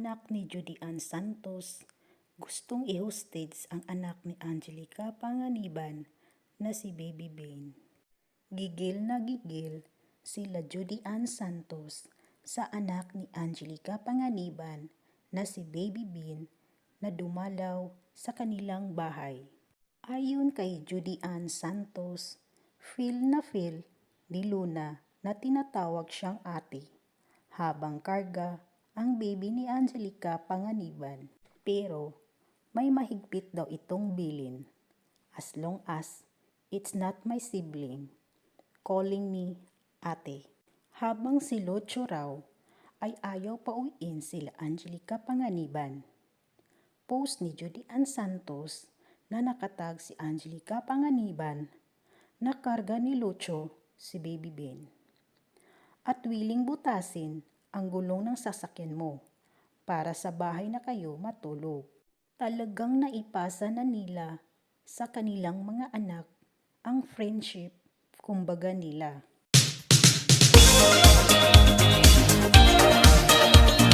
anak ni Judy Ann Santos, gustong i-hostage ang anak ni Angelica Panganiban na si Baby Bane. Gigil na gigil sila Judy Ann Santos sa anak ni Angelica Panganiban na si Baby Bean na dumalaw sa kanilang bahay. Ayon kay Judy Ann Santos, feel na feel ni Luna na tinatawag siyang ate habang karga ang baby ni Angelica Panganiban. Pero may mahigpit daw itong bilin as long as it's not my sibling calling me ate. Habang si Locho raw ay ayaw pauwiin sila Angelica Panganiban. Post ni Judy Ann Santos na nakatag si Angelica Panganiban na karga ni Locho si Baby Ben. At willing butasin ang gulong ng sasakyan mo para sa bahay na kayo matulog. Talagang naipasa na nila sa kanilang mga anak ang friendship kumbaga nila.